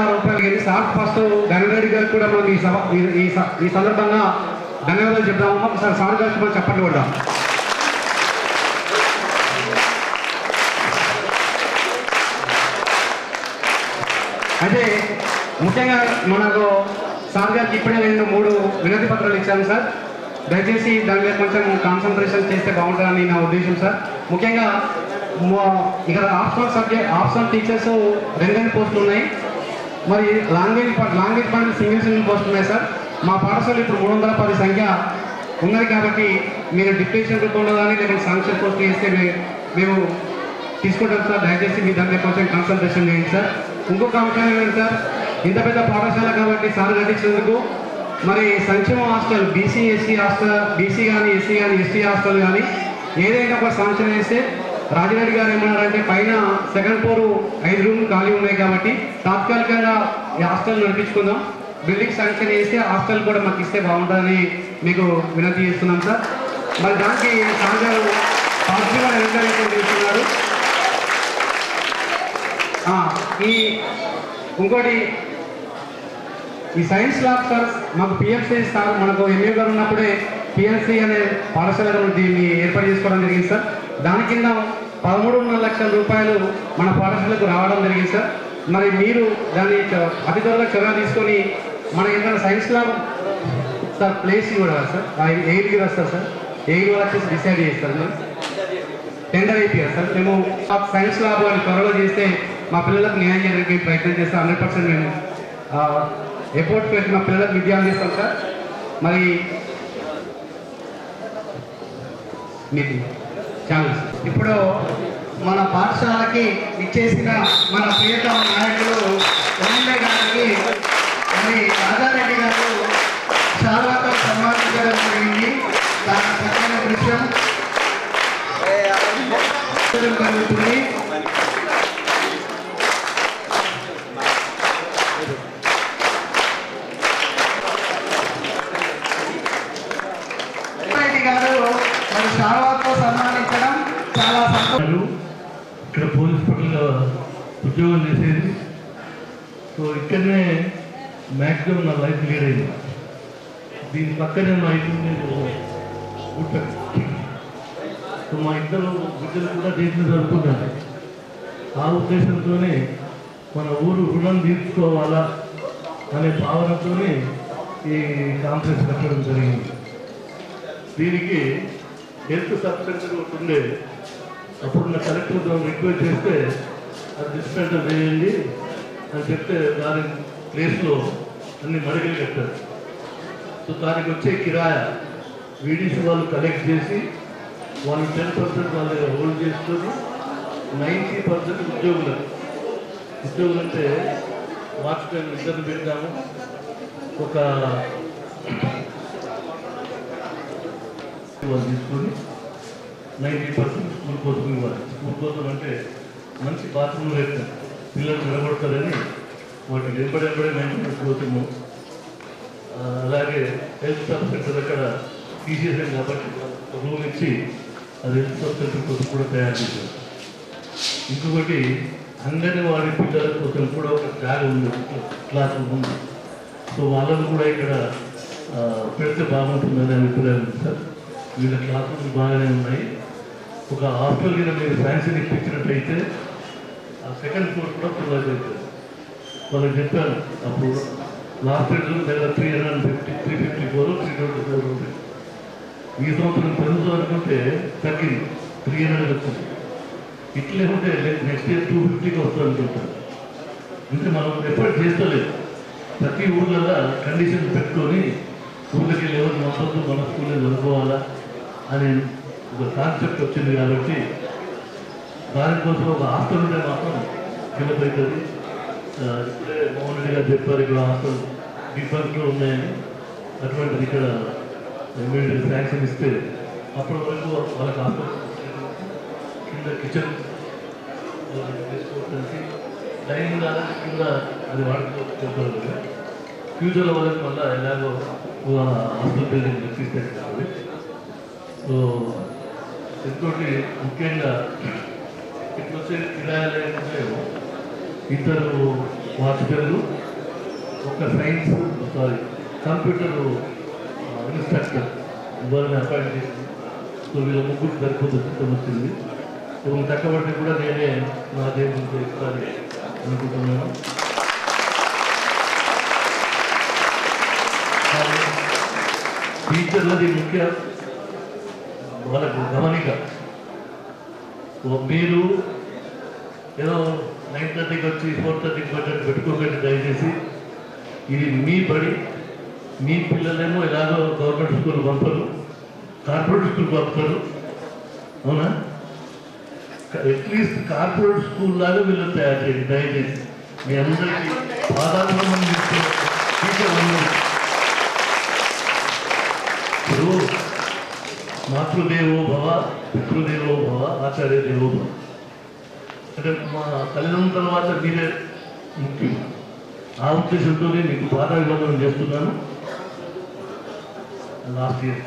రూపాయలు ఇది sir first Dayananda గారికి కూడా మనం ఈ సభ ఈ- స- ఈ సందర్భంగా ధన్యవాదాలు చెప్దామమ్మా. ఒకసారి సార్ గారికి మనం చెప్పండి కూడా. అయితే ముఖ్యంగా మనకు సార్ గారికి ఇప్పుడే రెండు మూడు వినతి పత్రాలు ఇచ్చాను సార్. దయచేసి దాని మీద కొంచెం కాన్సన్ట్రేషన్ చేస్తే బాగుంటుందని నా ఉద్దేశం సార్. ముఖ్యంగా ఇక్కడ ఆప్షనల్ సబ్జెక్ట్ ఆప్షనల్ టీచర్స్ రెండు రెండు పోస్టులు ఉన్నాయి. మరి లాంగ్వేజ్ ప- లాంగ్వేజ్ పరంగా సింగిల్ సింగిల్ పోస్ట్ ఉన్నాయి సార్. మా పాఠశాల ఇప్పుడు మూడు వందల పది సంఖ్య ఉన్నది కాబట్టి మీరు డిప్యూషన్ రూపంలో కానీ లేదంటే సాంక్షన్ పోస్ట్ చేస్తే మేము తీసుకుంటాం సార్. దయచేసి మీ దాని కొంచెం కన్సల్టేషన్ చేయండి సార్. ఇంకొక అవకాశం ఏంటంటే సార్? ఇంత పెద్ద పాఠశాల కాబట్టి సార్ కట్టించినందుకు మరి సంక్షేమ hostel BC SC hostel BC కానీ ఎస్సీ కానీ ఎస్టీ హాస్టల్ కానీ ఏదైనా ఒక సాంక్షన్ చేస్తే రాజిరెడ్డి గారు ఏమన్నారంటే పైన సెకండ్ ఫ్లోర్ ఐదు రూమ్లు ఖాళీ ఉన్నాయి కాబట్టి తాత్కాలికంగా ఈ హాస్టల్ నడిపించుకుందాం. బిల్డింగ్ శాంక్షన్ చేస్తే హాస్టల్ కూడా మాకు ఇస్తే బాగుంటుందని మీకు వినతి చేస్తున్నాం సార్. మరి దానికి సహజాలు పాజిటివ్గా ఎంకరేజ్ చేస్తున్నారు? ఈ ఇంకోటి ఈ సైన్స్ ల్యాబ్ సార్ మాకు పిఎఫ్సి సార్ మనకు ఎంఏ గారు ఉన్నప్పుడే పిఎంసీ అనే పాఠశాల దీన్ని ఏర్పాటు చేసుకోవడం జరిగింది సార్. దాని కింద పదమూడున్నర లక్షల రూపాయలు మన పాఠశాలకు రావడం జరిగింది సార్. మరి మీరు దాన్ని అతి త్వరగా చర్య తీసుకొని మన ఏదైనా సైన్స్ ల్యాబ్ సార్ ప్లేస్ కూడా సార్. ఎయిర్కి వస్తారు సార్. ఎయిర్ వచ్చేసి డిసైడ్ చేస్తారు మేము టెండర్ అయిపోయారు సార్. మేము ఆ సైన్స్ ల్యాబ్ అని త్వరలో చేస్తే మా పిల్లలకు న్యాయం చేయడానికి ప్రయత్నం చేస్తాం. హండ్రెడ్ పర్సెంట్ మేము ఎఫోర్ట్ పెట్టి మా పిల్లలకు విద్య అందిస్తాం సార్. మరి మీటింగ్ ఛానల్ ఇప్పుడు మన పాఠశాలకి ఇచ్చేసిన మన ప్రియతమ నాయకులు ఎమ్మెల్యే గారికి మరి రాజారెడ్డి గారు శారదాతో సన్మానించడం జరిగింది. దాని చక్కని దృశ్యం. జరుగుతుంది. ఉద్యోగం చేసేది. సో ఇక్కడనే మ్యాక్సిమం నా లైఫ్ లీడ్ అయింది. దీని పక్కనే మా ఇంటి నేను సో మా ఇద్దరు బిడ్డలు కూడా దేశం జరుపుకున్నాను ఆ ఉద్దేశంతోనే మన ఊరు రుణం తీర్చుకోవాలా అనే భావనతోనే ఈ కాన్ఫరెన్స్ పెట్టడం జరిగింది. దీనికి హెల్త్ సబ్ సెంటర్ ఒకటి ఉండే. అప్పుడు నా కలెక్టర్ రిక్వెస్ట్ చేస్తే అది వేయండి అని చెప్తే దాని ప్లేస్లో అన్ని మడిగలు కట్టారు. సో దానికి వచ్చే కిరాయ వీడిసి వాళ్ళు కలెక్ట్ చేసి వాళ్ళు టెన్ పర్సెంట్ వాళ్ళ దగ్గర హోల్డ్ చేస్తున్నారు నైంటీ పర్సెంట్ ఉద్యోగులు. ఉద్యోగులు అంటే వాచ్మెన్ ఇద్దరు పెట్టాము. ఒక వాళ్ళు తీసుకొని నైంటీ పర్సెంట్ స్కూల్ కోసం ఇవ్వాలి. స్కూల్ కోసం అంటే మంచి బాత్రూమ్ లేదు పిల్లలు నిలబడతారని వాటికి వెంబడి మేము మెయింటెనెన్స్ అలాగే హెల్త్ సబ్ సెంటర్ అక్కడ తీసేసాం కాబట్టి రూమ్ ఇచ్చి అది హెల్త్ సబ్ సెంటర్ కోసం కూడా తయారు చేశారు. ఇంకొకటి అంగన్వాడీ పిల్లల కోసం కూడా ఒక ట్యాగ్ ఉంది క్లాస్ రూమ్ ఉంది. సో వాళ్ళని కూడా ఇక్కడ పెడితే బాగుంటుందని అభిప్రాయం ఉంది సార్. వీళ్ళ క్లాసులు రూమ్స్ బాగానే ఉన్నాయి. ఒక హాస్టల్ కింద మీరు ఫ్యాన్సీని ఇప్పించినట్టయితే ఆ సెకండ్ ఫ్లోర్ కూడా ప్రొవైడ్ అవుతుంది వాళ్ళకి చెప్పాను అప్పుడు లాస్ట్ ఇయర్ దగ్గర three hundred fifty three fifty four three twenty four ఉంది ఈ సంవత్సరం పెరుగుతుంది అనుకుంటే తగ్గింది. త్రీ హండ్రెడ్ వచ్చింది. ఇట్లే ఉంటే నెక్స్ట్ ఇయర్ టూ ఫిఫ్టీకి వస్తుంది అనుకుంటాను అంటే మనం ఎఫర్ట్ చేస్తలేదు. ప్రతి ఊళ్ళల్లో కండిషన్ పెట్టుకొని ఊళ్ళకి ఎవరు నమ్మద్దు మన స్కూల్లో చదువుకోవాలా అనే ఒక కాన్సెప్ట్ వచ్చింది కాబట్టి దానికోసం ఒక హాస్టల్ ఉంటే మాత్రం ఫిలప్ అవుతుంది ఇప్పుడే మోహన్ రెడ్డి గారు చెప్పారు ఇక్కడ హాస్టల్ డిఫరెంట్లో ఉన్నాయని. అటువంటిది ఇక్కడ ఎమ్మెల్యే శాంక్షన్ ఇస్తే అప్పటి వరకు వాళ్ళకి హాస్టల్ కింద కిచెన్ చేసుకోవడానికి డైనింగ్ హాల్ కింద అది వాడుకోవాలి కదా. ఫ్యూచర్లో వాళ్ళకి మళ్ళీ ఎలాగో హాస్టల్ బిల్డింగ్ తీసుకెళ్తారు సో ఇంకోటి ముఖ్యంగా ఇట్లా వచ్చే ఇద్దరు వాచ్మెన్లు ఒక సైన్స్ సారీ కంప్యూటర్ ఇన్స్ట్రక్టర్ వాళ్ళని అపాయింట్ చేసింది. సో వీళ్ళ ముగ్గురు సరిపోతుంది వచ్చింది. వీళ్ళు తక్కబట్టి కూడా నేనే నా దేవుడితో ఇస్తాను అనుకుంటున్నాను. టీచర్లది ముఖ్య. వాళ్ళకు గమనిక. మీరు ఏదో నైన్ థర్టీకి వచ్చి ఫోర్ థర్టీకి వచ్చి పెట్టుకోకండి దయచేసి. ఇది మీ పడి మీ పిల్లలేమో ఎలాగో గవర్నమెంట్ స్కూల్ పంపరు కార్పొరేట్ స్కూల్ పంపుతారు అవునా? అట్లీస్ట్ కార్పొరేట్ స్కూల్ లాగా వీళ్ళు తయారు చేయండి దయచేసి. మీ అందరికీ పాదాలు టీచర్ మాతృదేవో భవ పితృదేవో భవ ఆచార్య దేవో భవ. అంటే మా తల్లిదండ్రుల తర్వాత మీరే ముఖ్యం. ఆ ఉద్దేశంతోనే మీకు పాదాభివందనం చేస్తున్నాను. లాస్ట్ ఇయర్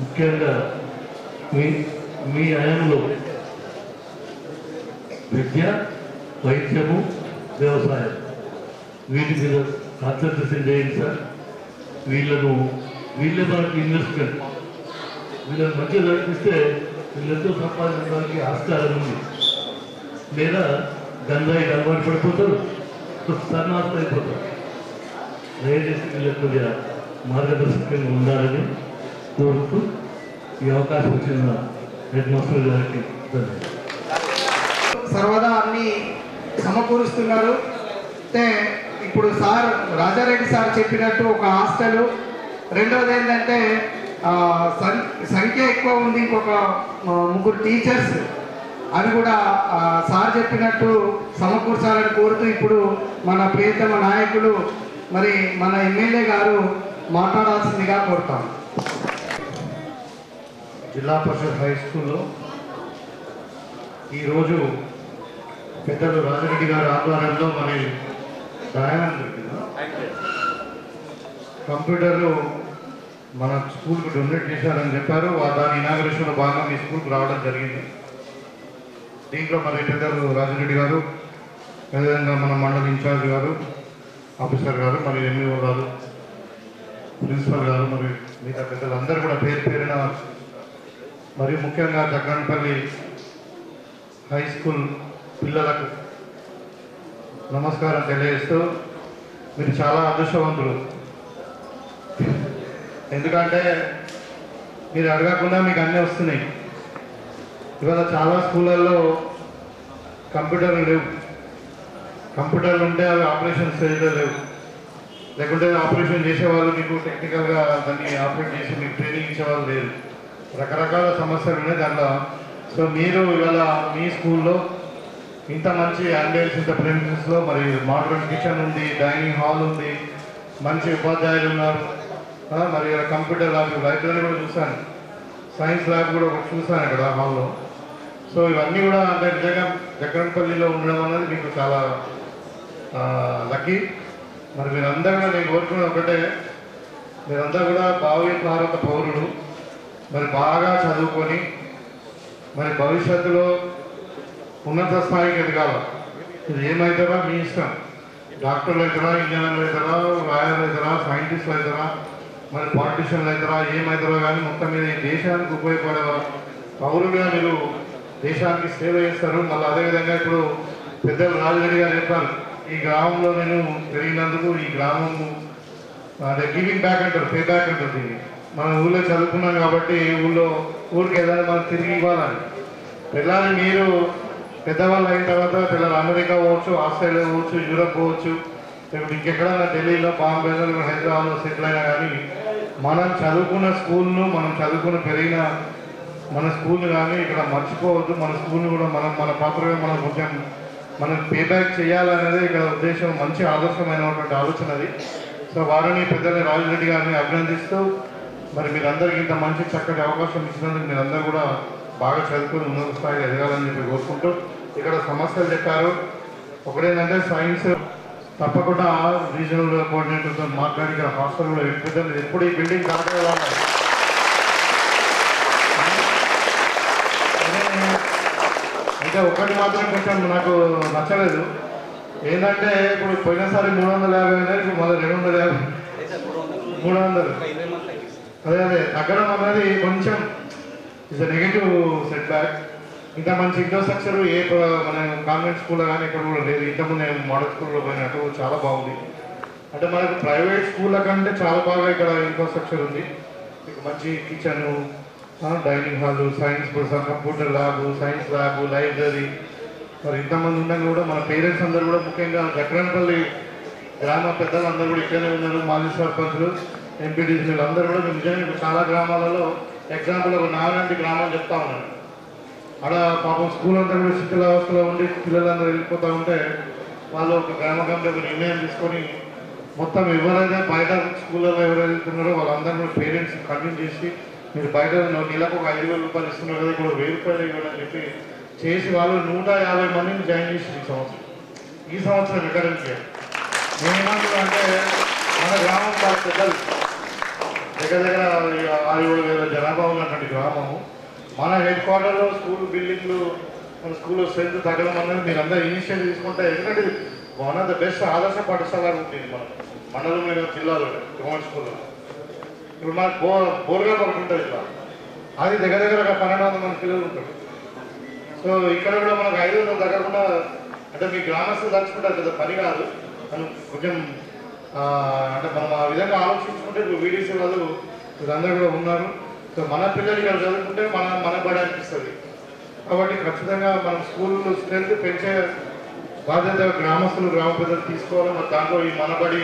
ముఖ్యంగా మీ మీ హయాంలో విద్య వైద్యము వ్యవసాయం. వీటి మీద కాన్సన్ట్రేషన్ చేయండి సార్ వీళ్ళను వీళ్ళే మనకి ఇన్వెస్ట్మెంట్ వీళ్ళని మంచిగా నడిపిస్తే వీళ్ళెంతో సంపాదించడానికి ఆస్కారం ఉంది? లేదా గంజాయి అలవాటు పడిపోతారు సన్నాసం అయిపోతారు. దయచేసి వీళ్ళకు కొద్దిగా మార్గదర్శకంగా ఉండాలని కోరుతూ ఈ అవకాశం వచ్చిన హెడ్ మాస్టర్ గారికి సర్వదా అన్ని సమకూరుస్తున్నారు. అంటే ఇప్పుడు సార్ రాజారెడ్డి సార్ చెప్పినట్టు ఒక హాస్టల్ రెండవది ఏంటంటే సం- సంఖ్య ఎక్కువ ఉంది ఇంకొక ముగ్గురు టీచర్స్. అది కూడా సార్ చెప్పినట్టు సమకూర్చాలని కోరుతూ ఇప్పుడు మన ప్రియతమ నాయకులు మరి మన ఎమ్మెల్యే గారు మాట్లాడాల్సిందిగా కోరుతాం. జిల్లా పరిషత్ హై స్కూల్లో ఈరోజు పెద్దలు రాజరెడ్డి గారి ఆధ్వర్యంలో మరి ప్రయాణం కంప్యూటర్లు మన స్కూల్కి డొనేట్ చేశారని చెప్పారు. దాని ఇనాగరేషన్లో భాగంగా మీ స్కూల్కి రావడం జరిగింది. దీంట్లో మరి పెద్దలు రాజిరెడ్డి గారు అదేవిధంగా మన మండల ఇన్ఛార్జ్ గారు ఆఫీసర్ గారు మరి ఎంఈఓ గారు ప్రిన్సిపల్ గారు మరి మిగతా పెద్దలందరూ కూడా పేరు పేరిన మరి ముఖ్యంగా జగ్గన్పల్లి హై స్కూల్ పిల్లలకు నమస్కారం తెలియజేస్తూ మీరు చాలా అదృష్టవంతులు. ఎందుకంటే మీరు అడగకుండా మీకు అన్నీ వస్తున్నాయి. ఇవాళ చాలా స్కూళ్ళల్లో కంప్యూటర్లు లేవు. కంప్యూటర్లు ఉంటే అవి ఆపరేషన్ స్టేజ్లో లేవు. లేకుంటే ఆపరేషన్ చేసేవాళ్ళు మీకు టెక్నికల్గా దాన్ని ఆపరేట్ చేసి మీకు ట్రైనింగ్ ఇచ్చేవాళ్ళు లేరు. రకరకాల సమస్యలు ఉన్నాయి దాంట్లో. సో మీరు ఇవాళ మీ స్కూల్లో ఇంత మంచి అంబేల్స్ ఇంత ప్రెమిసెస్లో మరి మోడర్న్ కిచెన్ ఉంది డైనింగ్ హాల్ ఉంది మంచి ఉపాధ్యాయులు ఉన్నారు. మరి ఇక్కడ కంప్యూటర్ ల్యాబ్ లైబ్రరీ కూడా చూశాను. సైన్స్ ల్యాబ్ కూడా ఒకటి చూశాను ఇక్కడ హాల్లో సో ఇవన్నీ కూడా అంటే నిజంగా జగన్పల్లిలో ఉండడం అనేది మీకు చాలా లక్కీ మరి మీరందరూ కూడా నేను కోరుకున్నది ఒకటే. మీరంతా కూడా భావి భారత పౌరులు. మరి బాగా చదువుకొని మరి భవిష్యత్తులో ఉన్నత స్థాయికి ఎదగాల. ఇది ఏమవుతారా మీ ఇష్టం. డాక్టర్లు అవుతారా ఇంజనీర్లు అవుతారా లాయర్లు అవుతారా సైంటిస్టులు అవుతారా మరి పాలిటిషియన్లు అవుతారా ఏమవుతారో కానీ మొత్తం మీద ఈ దేశానికి ఉపయోగపడేవారు? పౌరులుగా మీరు దేశానికి సేవ చేస్తారు. మళ్ళీ అదేవిధంగా ఇప్పుడు పెద్దలు రాజరెడ్డి గారు చెప్పారు ఈ గ్రామంలో నేను పెరిగినందుకు ఈ గ్రామం అదే గివింగ్ బ్యాక్ అంటారు పే బ్యాక్ అంటారు దీన్ని. మనం ఊళ్ళో చదువుకున్నాం కాబట్టి ఊళ్ళో ఊరికి ఏదైనా మనం తిరిగి ఇవ్వాలని పిల్లల్ని మీరు పెద్దవాళ్ళు అయిన తర్వాత పిల్లలు అమెరికా పోవచ్చు ఆస్ట్రేలియా పోవచ్చు యూరప్ పోవచ్చు లేకపోతే ఇంకెక్కడైనా ఢిల్లీలో బాంబేలో హైదరాబాద్లో సెటిల్ అయినా కానీ మనం చదువుకున్న స్కూల్ను మనం చదువుకున్న పెరిగిన మన స్కూల్ని కానీ ఇక్కడ మర్చిపోవద్దు. మన స్కూల్ని కూడా మనం మన పాత్రగా మనం కొంచెం మనం పే బ్యాక్ చేయాలనేది ఇక్కడ ఉద్దేశం మంచి ఆదర్శమైనటువంటి ఆలోచన అది. సో వారిని పెద్దల్ని రాజురెడ్డి గారిని అభినందిస్తూ మరి మీరందరికీ ఇంత మంచి చక్కటి అవకాశం ఇచ్చినందుకు మీరందరూ కూడా బాగా చదువుకుని ఉన్నత స్థాయిలో ఎదగాలని చెప్పి కోరుకుంటూ ఇక్కడ సమస్యలు చెప్పారు. ఒకటేంటంటే సైన్స్ తప్పకుండా రీజనల్ కోఆర్డినేటర్తో మాట్లాడి ఇక్కడ హాస్టల్ కూడా ఎప్పుడు ఈ బిల్డింగ్ దాటే అయితే ఒకటి మాత్రం కొంచెం నాకు నచ్చలేదు. ఏంటంటే ఇప్పుడు పోయినసారి మూడు వందల యాభై అనేది ఇప్పుడు మళ్ళీ రెండు వందల యాభై. మూడు వందలు. అదే అదే. తగ్గడం అనేది కొంచెం. ఇస్ నెగిటివ్ సెట్ బ్యాక్ ఇంత మంచి ఇన్ఫ్రాస్ట్రక్చర్ ఏ మన కాన్వెంట్ స్కూల్లో కానీ ఇక్కడ కూడా లేదు. ఇంతకుముందు నేను మోడల్ స్కూల్లో పోయినట్టు చాలా బాగుంది. అంటే మనకు ప్రైవేట్ స్కూళ్ళ కంటే చాలా బాగా ఇక్కడ ఇన్ఫ్రాస్ట్రక్చర్ ఉంది. మంచి kitchen dining hall science computer lab science lab library మరి ఇంతమంది ఉండగా కూడా మన పేరెంట్స్ అందరూ కూడా ముఖ్యంగా గట్రనపల్లి గ్రామ పెద్దలు అందరూ కూడా ఇక్కడనే ఉన్నారు. మాజీ సర్పంచులు ఎంపీటీసీలు అందరూ కూడా. మేము నిజంగా చాలా గ్రామాలలో ఎగ్జాంపుల్ ఒక నారాయణ గ్రామాలు చెప్తా ఉన్నారు ఆడ పాపం స్కూల్ అంతా కూడా శిథిలావస్థలో ఉండి పిల్లలందరూ వెళ్ళిపోతూ ఉంటే వాళ్ళు ఒక గ్రామ కమిటీ ఒక నిర్ణయం తీసుకొని మొత్తం ఎవరైతే బయట స్కూళ్ళలో ఎవరు వెళ్తున్నారో వాళ్ళందరూ పేరెంట్స్ కన్విన్స్ చేసి మీరు బయట నెలకు ఒక ఐదు వేల రూపాయలు ఇస్తున్నారు కదా ఇప్పుడు వెయ్యి రూపాయలు ఇవ్వడం చెప్పి చేసి వాళ్ళు నూట యాభై మందిని జాయిన్ చేసి ఈ సంవత్సరం. ఈ సంవత్సరం అకాడమిక్ ఇయర్ అంటే మన గ్రామం చాలా దగ్గర దగ్గర ఆరు ఏడు వేల జనాభా ఉన్నటువంటి గ్రామము. మన హెడ్ క్వార్టర్లో స్కూల్ బిల్డింగ్లు మన స్కూల్లో స్ట్రెంత్ తగ్గడం అనేది మీరు అందరూ ఇనిషియేట్ తీసుకుంటే ఎందుకంటే వన్ ఆఫ్ ద బెస్ట్ ఆదర్శ పాఠశాల ఉంటుంది మన మండలం మీద జిల్లాలో గవర్నమెంట్ స్కూల్లో ఇప్పుడు మనకు బో బోర్గా ఒకటి ఉంటుంది ఇట్లా అది దగ్గర దగ్గర ఒక పన్నెండు వందల మంది పిల్లలు ఉంటారు. సో ఇక్కడ కూడా మనకు ఐదు దగ్గర కూడా అంటే మీ గ్రామస్తులు తలుచుకుంటే కదా పని కాదు. మనం కొంచెం అంటే మనం ఆ విధంగా ఆలోచించుకుంటే ఇప్పుడు వీడీసీ వాళ్ళు వీళ్ళందరూ కూడా ఉన్నారు. సో మన పిల్లలు ఇక్కడ చదువుకుంటే మన మన బడి అనిపిస్తుంది. కాబట్టి ఖచ్చితంగా మనం స్కూల్ స్ట్రెంత్ పెంచే బాధ్యత గ్రామస్తులు గ్రామ పెద్దలు తీసుకోవాలి. దాంట్లో ఈ మనబడి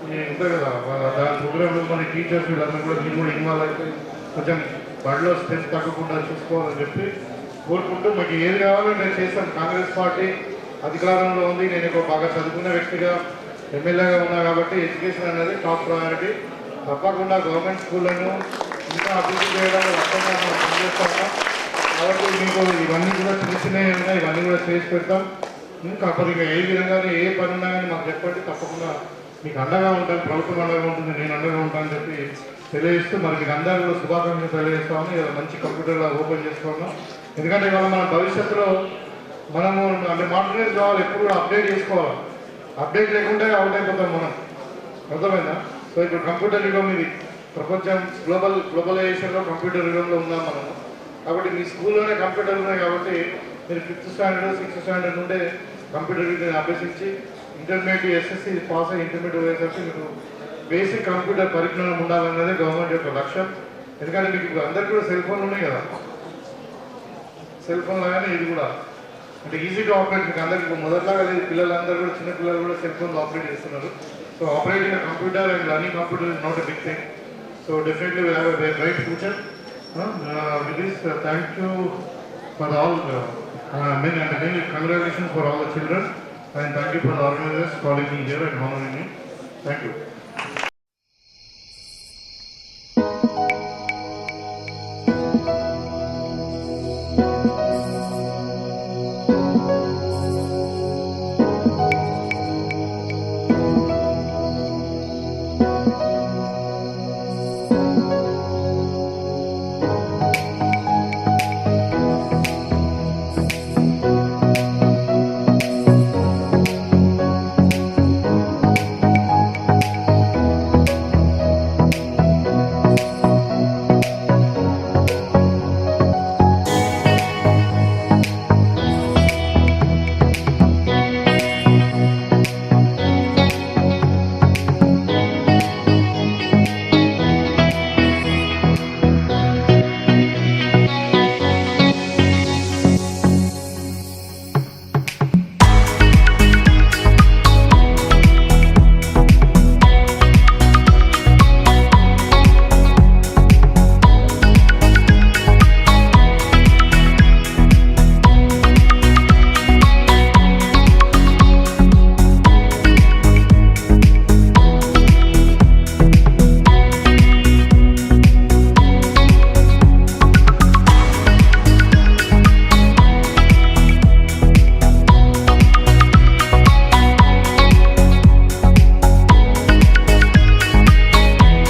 ఉంటుంది ఉంటాయి కదా దాని ప్రోగ్రాంలో మన టీచర్స్ వీళ్ళందరూ కూడా మీరు కూడా ఇన్వాల్వ్ అయితే కొంచెం బడిలో స్ట్రెంత్ తగ్గకుండా చూసుకోవాలని చెప్పి కోరుకుంటూ మీకు ఏది కావాలో నేను చేస్తాను. కాంగ్రెస్ పార్టీ అధికారంలో ఉంది. నేను ఒక బాగా చదువుకున్న వ్యక్తిగా ఎమ్మెల్యేగా ఉన్నా కాబట్టి ఎడ్యుకేషన్ అనేది టాప్ ప్రయారిటీ. తప్పకుండా గవర్నమెంట్ స్కూళ్ళను ఇంకా అభివృద్ధి చేయడానికి మనం పనిచేస్తాము కాబట్టి మీకు ఇవన్నీ కూడా చిన్న ఉన్నాయి ఇవన్నీ కూడా చేసి పెడతాం. ఇంకా కాకపోతే ఇంకా ఏ విధంగా ఏ పని ఉన్నా కానీ మాకు చెప్పండి. తప్పకుండా మీకు అండగా ఉంటాను. ప్రభుత్వం అండగా ఉంటుంది. నేను అండగా ఉంటానని చెప్పి తెలియజేస్తూ మరి మీకు అందరూ కూడా శుభాకాంక్షలు తెలియజేస్తామని ఇలా మంచి కంప్యూటర్లో ఓపెన్ చేసుకున్నాం ఎందుకంటే ఇవాళ మన భవిష్యత్తులో మనము అంటే మానిటరైజ్ కావాలి. ఎప్పుడు కూడా అప్డేట్ చేసుకోవాలి. అప్డేట్ లేకుంటే అవుట్ అయిపోతాం మనం. అర్థమైందా? సో ఇప్పుడు కంప్యూటర్ యుగం ఇది. ప్రపంచం గ్లోబల్ గ్లోబలైజేషన్లో కంప్యూటర్ యుగంలో ఉన్నాం మనము. కాబట్టి మీ స్కూల్లోనే కంప్యూటర్ ఉన్నాయి కాబట్టి మీరు ఫిఫ్త్ స్టాండర్డ్ సిక్స్త్ స్టాండర్డ్ నుండే కంప్యూటర్ విద్యను అభ్యసించి ఇంటర్మీడియట్ ఎస్ఎస్సి పాస్ అయ్యి ఇంటర్మీడియట్ వేసేసి మీకు బేసిక్ కంప్యూటర్ పరిజ్ఞానం ఉండాలన్నది గవర్నమెంట్ యొక్క లక్ష్యం. ఎందుకంటే మీకు ఇప్పుడు అందరికీ కూడా సెల్ ఫోన్లు ఉన్నాయి కదా. సెల్ ఫోన్ లాగానే ఇది కూడా. అంటే ఈజీగా ఆపరేట్ మీకు అందరికీ మొదట్లాగా లేదు. పిల్లలందరూ కూడా చిన్న పిల్లలు కూడా సెల్ ఫోన్లు ఆపరేట్ చేస్తున్నారు. So operating computer and learning computer is not a big thing So definitely we have a bright future. Uh, with this, uh, thank you for all uh, uh, men and again congratulations for all the children and thank you for the organizers calling me here and honoring me. Thank you.